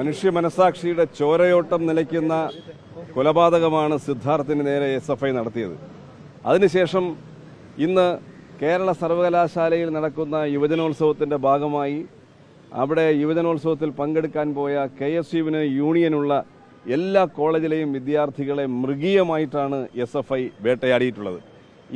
മനുഷ്യ മനസാക്ഷിയുടെ ചോരയോട്ടം നിലയ്ക്കുന്ന കൊലപാതകമാണ് സിദ്ധാർത്ഥിന് നേരെ എസ് എഫ് ഐ നടത്തിയത്. അതിനുശേഷം ഇന്ന് കേരള സർവകലാശാലയിൽ നടക്കുന്ന യുവജനോത്സവത്തിന്റെ ഭാഗമായി അവിടെ യുവജനോത്സവത്തിൽ പങ്കെടുക്കാൻ പോയ കെ എസ് യുവിന് യൂണിയനുള്ള എല്ലാ കോളേജിലെയും വിദ്യാർത്ഥികളെ മൃഗീയമായിട്ടാണ് എസ് എഫ് ഐ വേട്ടയാടിയിട്ടുള്ളത്.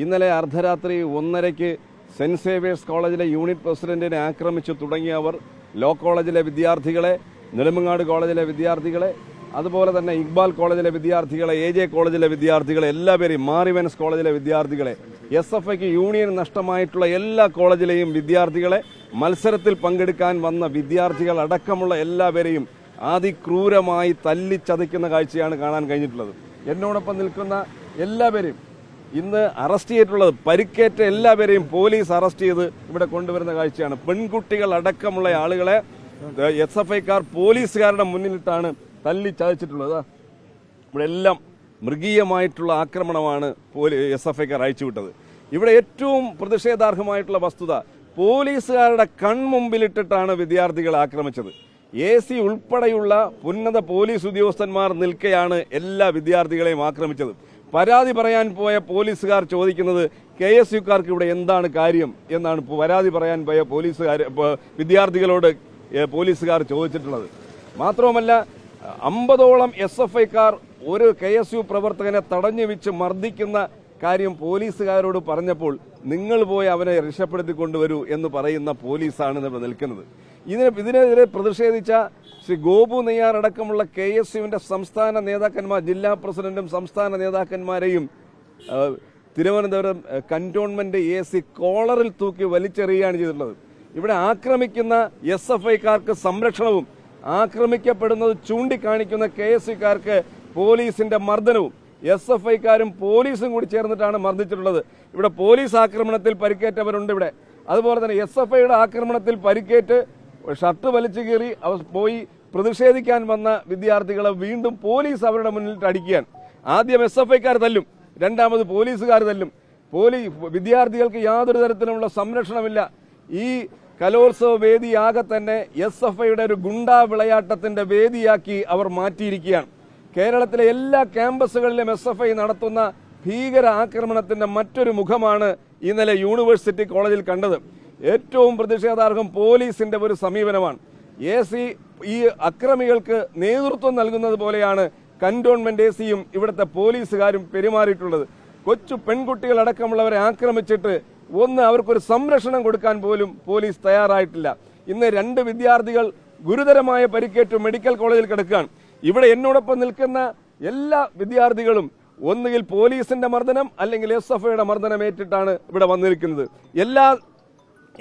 ഇന്നലെ അർദ്ധരാത്രി ഒന്നരയ്ക്ക് സെന്റ് സേവിയേഴ്സ് കോളേജിലെ യൂണിറ്റ് പ്രസിഡന്റിനെ ആക്രമിച്ചു തുടങ്ങിയവർ ലോ കോളേജിലെ വിദ്യാർത്ഥികളെ നെടുമങ്ങാട് കോളേജിലെ വിദ്യാർത്ഥികളെ അതുപോലെ തന്നെ ഇക്ബാൽ കോളേജിലെ വിദ്യാർത്ഥികളെ എ ജെ കോളേജിലെ വിദ്യാർത്ഥികളെ എല്ലാവരെയും മാറിവെൻസ് കോളേജിലെ വിദ്യാർത്ഥികളെ എസ് എഫ് ഐക്ക് യൂണിയൻ നഷ്ടമായിട്ടുള്ള എല്ലാ കോളേജിലെയും വിദ്യാർത്ഥികളെ മത്സരത്തിൽ പങ്കെടുക്കാൻ വന്ന വിദ്യാർത്ഥികൾ അടക്കമുള്ള എല്ലാവരെയും അതിക്രൂരമായി തല്ലിച്ചതയ്ക്കുന്ന കാഴ്ചയാണ് കാണാൻ കഴിഞ്ഞിട്ടുള്ളത്. എന്നോടൊപ്പം നിൽക്കുന്ന എല്ലാവരെയും ഇന്ന് അറസ്റ്റ് ചെയ്തിട്ടുള്ളത് പരിക്കേറ്റ എല്ലാവരെയും പോലീസ് അറസ്റ്റ് ചെയ്ത് ഇവിടെ കൊണ്ടുവരുന്ന കാഴ്ചയാണ്. പെൺകുട്ടികൾ അടക്കമുള്ള ആളുകളെ എസ് എഫ് ഐക്കാർ പോലീസുകാരുടെ മുന്നിലിട്ടാണ് തല്ലി ചതച്ചിട്ടുള്ളത്. ഇവിടെ എല്ലാം മൃഗീയമായിട്ടുള്ള ആക്രമണമാണ് പോലീ എസ് എഫ് ഐക്കാർ അയച്ചുവിട്ടത്. ഇവിടെ ഏറ്റവും പ്രതിഷേധാർഹമായിട്ടുള്ള വസ്തുത പോലീസുകാരുടെ കൺമുമ്പിലിട്ടിട്ടാണ് വിദ്യാർത്ഥികളെ ആക്രമിച്ചത്. എ സി ഉൾപ്പെടെയുള്ള ഉന്നത പോലീസ് ഉദ്യോഗസ്ഥന്മാർ നിൽക്കെയാണ് എല്ലാ വിദ്യാർത്ഥികളെയും ആക്രമിച്ചത്. പരാതി പറയാൻ പോയ പോലീസുകാർ ചോദിക്കുന്നത് കെ എസ് യുക്കാർക്ക് ഇവിടെ എന്താണ് കാര്യം? എന്നാണ് പരാതി പറയാൻ പോയ പോലീസുകാർ വിദ്യാർത്ഥികളോട് പോലീസുകാർ ചോദിച്ചിട്ടുള്ളത്. മാത്രവുമല്ല അമ്പതോളം എസ് എഫ് ഐക്കാർ ഒരു കെ എസ് യു പ്രവർത്തകനെ തടഞ്ഞു വെച്ച് മർദ്ദിക്കുന്ന കാര്യം പോലീസുകാരോട് പറഞ്ഞപ്പോൾ നിങ്ങൾ പോയി അവനെ രക്ഷപ്പെടുത്തി കൊണ്ടുവരൂ എന്ന് പറയുന്ന പോലീസാണ് ഇവിടെ നിൽക്കുന്നത്. ഇതിന് ഇതിനെതിരെ പ്രതിഷേധിച്ച ശ്രീ ഗോപു നെയ്യാർ അടക്കമുള്ള കെ എസ് യുവിന്റെ സംസ്ഥാന നേതാക്കന്മാർ ജില്ലാ പ്രസിഡന്റും സംസ്ഥാന നേതാക്കന്മാരെയും തിരുവനന്തപുരം കന്റോൺമെന്റ് എ സി കോളറിൽ തൂക്കി വലിച്ചെറിയുകയാണ് ചെയ്തിട്ടുള്ളത്. ഇവിടെ ആക്രമിക്കുന്ന എസ് എഫ് ഐക്കാർക്ക് സംരക്ഷണവും ആക്രമിക്കപ്പെടുന്നത് ചൂണ്ടിക്കാണിക്കുന്ന കെ എസ് സിക്കാർക്ക് പോലീസിന്റെ മർദ്ദനവും. എസ് എഫ് ഐക്കാരും പോലീസും കൂടി ചേർന്നിട്ടാണ് മർദ്ദിച്ചിട്ടുള്ളത്. ഇവിടെ പോലീസ് ആക്രമണത്തിൽ പരിക്കേറ്റവരുണ്ട് ഇവിടെ. അതുപോലെ തന്നെ എസ് എഫ് ഐയുടെ ആക്രമണത്തിൽ പരിക്കേറ്റ് ഷർട്ട് വലിച്ചു കീറി പോയി പ്രതിഷേധിക്കാൻ വന്ന വിദ്യാർത്ഥികളെ വീണ്ടും പോലീസ് അവരുടെ മുന്നിൽ അടിക്കുകയാണ്. ആദ്യം എസ് എഫ് ഐക്കാർ തല്ലും രണ്ടാമത് പോലീസുകാർ തല്ലും. പോലീസ് വിദ്യാർത്ഥികൾക്ക് യാതൊരു തരത്തിലുമുള്ള സംരക്ഷണമില്ല. ഈ കലോത്സവ വേദിയാകെ തന്നെ എസ് എഫ് ഐയുടെ ഒരു ഗുണ്ടാ വിളയാട്ടത്തിന്റെ വേദിയാക്കി അവർ മാറ്റിയിരിക്കുകയാണ്. കേരളത്തിലെ എല്ലാ ക്യാമ്പസുകളിലും എസ് എഫ് ഐ നടത്തുന്ന ഭീകര ആക്രമണത്തിന്റെ മറ്റൊരു മുഖമാണ് ഇന്നലെ യൂണിവേഴ്സിറ്റി കോളേജിൽ കണ്ടത്. ഏറ്റവും പ്രതിഷേധാർഹം പോലീസിന്റെ ഒരു സമീപനമാണ്. എ സി ഈ അക്രമികൾക്ക് നേതൃത്വം നൽകുന്നത് പോലെയാണ് കന്റോൺമെന്റ് എ സിയും ഇവിടുത്തെ പോലീസുകാരും പെരുമാറിയിട്ടുള്ളത്. കൊച്ചു പെൺകുട്ടികളടക്കമുള്ളവരെ ആക്രമിച്ചിട്ട് ഒന്ന് അവർക്കൊരു സംരക്ഷണം കൊടുക്കാൻ പോലും പോലീസ് തയ്യാറായിട്ടില്ല. ഇന്ന് രണ്ട് വിദ്യാർത്ഥികൾ ഗുരുതരമായ പരിക്കേറ്റ് മെഡിക്കൽ കോളേജിൽ കിടക്കുകയാണ്. ഇവിടെ എന്നോടൊപ്പം നിൽക്കുന്ന എല്ലാ വിദ്യാർത്ഥികളും ഒന്നുകിൽ പോലീസിന്റെ മർദ്ദനം അല്ലെങ്കിൽ എസ് എഫ് ഐയുടെ മർദ്ദനം ഏറ്റിട്ടാണ് ഇവിടെ വന്നിരിക്കുന്നത്. എല്ലാ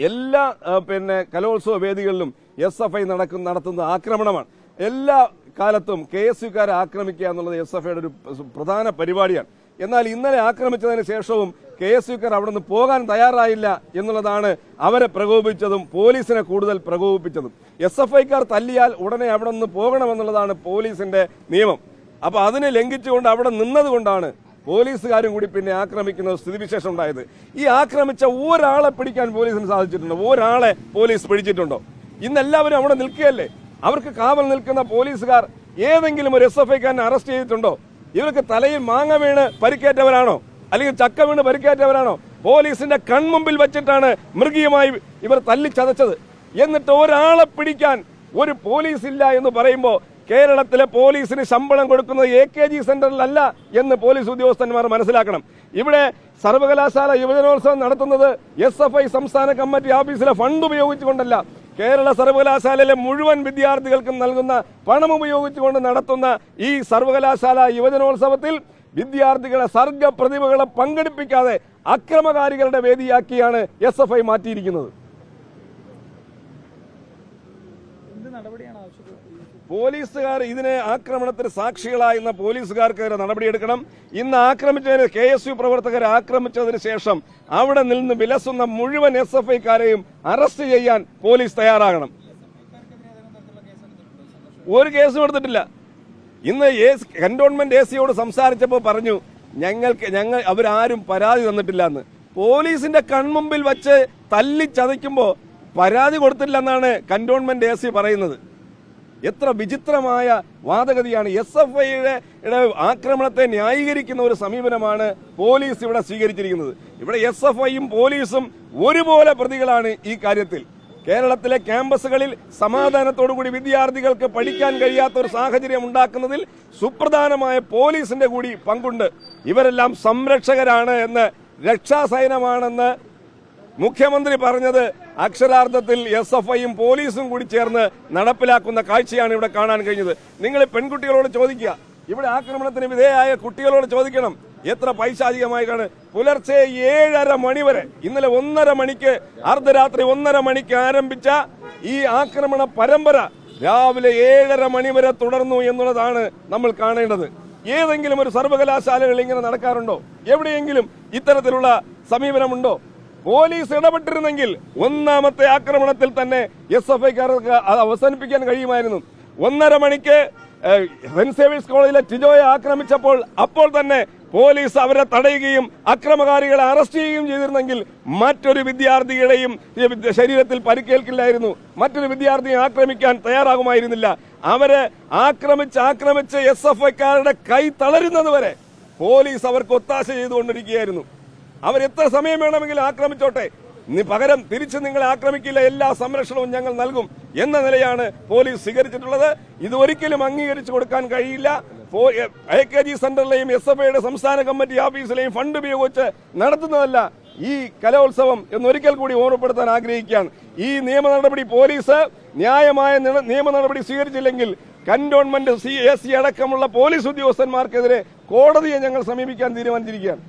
എല്ലാ പിന്നെ കലോത്സവ വേദികളിലും എസ് എഫ് ഐ നടക്കുന്ന നടത്തുന്ന ആക്രമണമാണ്. എല്ലാ കാലത്തും കെ എസ് യുക്കാരെ ആക്രമിക്കുക എന്നുള്ളത് എസ് എഫ് ഐയുടെ ഒരു പ്രധാന പരിപാടിയാണ്. എന്നാൽ ഇന്നലെ ആക്രമിച്ചതിന് ശേഷവും കെ എസ് യുക്കാർ അവിടെ നിന്ന് പോകാൻ തയ്യാറായില്ല എന്നുള്ളതാണ് അവരെ പ്രകോപിപ്പിച്ചതും പോലീസിനെ കൂടുതൽ പ്രകോപിപ്പിച്ചതും. എസ് എഫ് ഐക്കാർ തല്ലിയാൽ ഉടനെ അവിടെ നിന്ന് പോകണമെന്നുള്ളതാണ് പോലീസിന്റെ നിയമം. അപ്പോൾ അതിനെ ലംഘിച്ചുകൊണ്ട് അവിടെ നിന്നതുകൊണ്ടാണ് പോലീസുകാരും കൂടി പിന്നെ ആക്രമിക്കുന്ന സ്ഥിതിവിശേഷം ഉണ്ടായത്. ഈ ആക്രമിച്ച ഒരാളെ പിടിക്കാൻ പോലീസിന് സാധിച്ചിട്ടുണ്ടോ? ഒരാളെ പോലീസ് പിടിച്ചിട്ടുണ്ടോ? ഇന്ന് എല്ലാവരും അവിടെ നിൽക്കുകയല്ലേ? അവർക്ക് കാവൽ നിൽക്കുന്ന പോലീസുകാർ ഏതെങ്കിലും ഒരു എസ് എഫ് ഐക്കാരനെ അറസ്റ്റ് ചെയ്തിട്ടുണ്ടോ? ഇവർക്ക് തലയിൽ മാങ്ങ വീണ് പരിക്കേറ്റവരാണോ? അല്ലെങ്കിൽ ചക്ക വീണ് പരിക്കേറ്റവരാണോ? പോലീസിന്റെ കൺമുമ്പിൽ വെച്ചിട്ടാണ് മൃഗീയമായി ഇവർ തല്ലിച്ചതച്ചത്. എന്നിട്ട് ഒരാളെ പിടിക്കാൻ ഒരു പോലീസ് ഇല്ല എന്ന് പറയുമ്പോൾ കേരളത്തിലെ പോലീസിന് ശമ്പളം കൊടുക്കുന്നത് എ കെ ജി സെന്ററിലല്ല എന്ന് പോലീസ് ഉദ്യോഗസ്ഥന്മാർ മനസ്സിലാക്കണം. ഇവിടെ സർവകലാശാല യുവജനോത്സവം നടത്തുന്നത് എസ് എഫ് ഐ സംസ്ഥാന കമ്മിറ്റി ഓഫീസിലെ ഫണ്ട് ഉപയോഗിച്ചുകൊണ്ടല്ല. കേരള സർവകലാശാലയിലെ മുഴുവൻ വിദ്യാർത്ഥികൾക്കും നൽകുന്ന പണം ഉപയോഗിച്ചുകൊണ്ട് നടത്തുന്ന ഈ സർവകലാശാല യുവജനോത്സവത്തിൽ വിദ്യാർത്ഥികളെ സർഗ പ്രതിഭകളെ പങ്കെടുപ്പിക്കാതെ അക്രമകാരികളുടെ വേദിയാക്കിയാണ് എസ് എഫ് ഐ മാറ്റിയിരിക്കുന്നത്. പോലീസുകാർ ഇതിനെ ആക്രമണത്തിന് സാക്ഷികളായിരുന്ന പോലീസുകാർക്കെതിരെ നടപടിയെടുക്കണം. ഇന്ന് ആക്രമിച്ചതിന് കെ എസ് യു പ്രവർത്തകരെ ആക്രമിച്ചതിന് ശേഷം അവിടെ നിന്ന് വിലസുന്ന മുഴുവൻ എസ് എഫ് ഐക്കാരെയും അറസ്റ്റ് ചെയ്യാൻ പോലീസ് തയ്യാറാകണം. ഒരു കേസും എടുത്തിട്ടില്ല. ഇന്ന് എ കന്റോൺമെന്റ് എ സിയോട് സംസാരിച്ചപ്പോൾ പറഞ്ഞു ഞങ്ങൾക്ക് ഞങ്ങൾ അവരാരും പരാതി തന്നിട്ടില്ല എന്ന് പോലീസിന്റെ കൺമുമ്പിൽ വച്ച് തല്ലി ചതയ്ക്കുമ്പോൾ പരാതി കൊടുത്തില്ല എന്നാണ് കന്റോൺമെന്റ് എ സി പറയുന്നത്. എത്ര വിചിത്രമായ വാദഗതിയാണ്. എസ് എഫ് ഐയുടെ ആക്രമണത്തെ ന്യായീകരിക്കുന്ന ഒരു സമീപനമാണ് പോലീസ് ഇവിടെ സ്വീകരിച്ചിരിക്കുന്നത്. ഇവിടെ എസ് എഫ് ഐയും പോലീസും ഒരുപോലെ പ്രതികളാണ് ഈ കാര്യത്തിൽ. കേരളത്തിലെ ക്യാമ്പസുകളിൽ സമാധാനത്തോടുകൂടി വിദ്യാർത്ഥികൾക്ക് പഠിക്കാൻ കഴിയാത്ത ഒരു സാഹചര്യം ഉണ്ടാക്കുന്നതിൽ സുപ്രധാനമായ പോലീസിന്റെ കൂടി പങ്കുണ്ട്. ഇവരെല്ലാം സംരക്ഷകരാണ് എന്ന് രക്ഷാസൈനമാണെന്ന് മുഖ്യമന്ത്രി പറഞ്ഞത്. അക്ഷരാർത്ഥത്തിൽ എസ് എഫ് ഐയും പോലീസും കൂടി ചേർന്ന് നടപ്പിലാക്കുന്ന കാഴ്ചയാണ് ഇവിടെ കാണാൻ കഴിഞ്ഞത്. നിങ്ങൾ പെൺകുട്ടികളോട് ചോദിക്കുക. ഇവിടെ ആക്രമണത്തിന് വിധേയമായ കുട്ടികളോട് ചോദിക്കണം. എത്ര പൈശാചികമായിട്ടാണ്? പുലർച്ചെ ഏഴര മണി വരെ ഇന്നലെ ഒന്നര മണിക്ക് അർദ്ധരാത്രി ഒന്നര മണിക്ക് ആരംഭിച്ച ഈ ആക്രമണ പരമ്പര രാവിലെ ഏഴര മണി വരെ തുടർന്നു എന്നുള്ളതാണ് നമ്മൾ കാണേണ്ടത്. ഏതെങ്കിലും ഒരു സർവകലാശാലകൾ ഇങ്ങനെ നടക്കാറുണ്ടോ? എവിടെയെങ്കിലും ഇത്തരത്തിലുള്ള സമീപനമുണ്ടോ? പോലീസ് ഇടപെട്ടിരുന്നെങ്കിൽ ഒന്നാമത്തെ ആക്രമണത്തിൽ തന്നെ എസ് എഫ് ഐക്കാർക്ക് അത് അവസാനിപ്പിക്കാൻ കഴിയുമായിരുന്നു. ഒന്നര മണിക്ക് സെന്റ് സേവിയേഴ്സ് കോളേജിലെ ടിജോയെ ആക്രമിച്ചപ്പോൾ അപ്പോൾ തന്നെ പോലീസ് അവരെ തടയുകയും അക്രമകാരികളെ അറസ്റ്റ് ചെയ്യുകയും ചെയ്തിരുന്നെങ്കിൽ മറ്റൊരു വിദ്യാർത്ഥിയുടെയും ശരീരത്തിൽ പരിക്കേൽക്കില്ലായിരുന്നു. മറ്റൊരു വിദ്യാർത്ഥിയെ ആക്രമിക്കാൻ തയ്യാറാകുമായിരുന്നില്ല. അവരെ ആക്രമിച്ച് ആക്രമിച്ച് എസ് എഫ് ഐക്കാരുടെ കൈ തളരുന്നത് വരെ പോലീസ് അവർക്ക് ഒത്താശ ചെയ്തുകൊണ്ടിരിക്കുകയായിരുന്നു. അവർ എത്ര സമയം വേണമെങ്കിലും ആക്രമിച്ചോട്ടെ. പകരം തിരിച്ച് നിങ്ങളെ ആക്രമിക്കില്ല എല്ലാ സംരക്ഷണവും ഞങ്ങൾ നൽകും എന്ന നിലയാണ് പോലീസ് സ്വീകരിച്ചിട്ടുള്ളത്. ഇത് ഒരിക്കലും അംഗീകരിച്ചു കൊടുക്കാൻ കഴിയില്ല. എ കെ ജി സെന്ററിലെയും എസ് എഫ് ഐയുടെ സംസ്ഥാന കമ്മിറ്റി ഓഫീസിലെയും ഫണ്ട് ഉപയോഗിച്ച് നടത്തുന്നതല്ല ഈ കലോത്സവം എന്നൊരിക്കൽ കൂടി ഓർമ്മപ്പെടുത്താൻ ആഗ്രഹിക്കുകയാണ്. ഈ നിയമ നടപടി പോലീസ് ന്യായമായ നിയമ നടപടി സ്വീകരിച്ചില്ലെങ്കിൽ കന്റോൺമെന്റ് സി എസ് സി അടക്കമുള്ള പോലീസ് ഉദ്യോഗസ്ഥന്മാർക്കെതിരെ കോടതിയെ ഞങ്ങൾ സമീപിക്കാൻ തീരുമാനിച്ചിരിക്കുകയാണ്.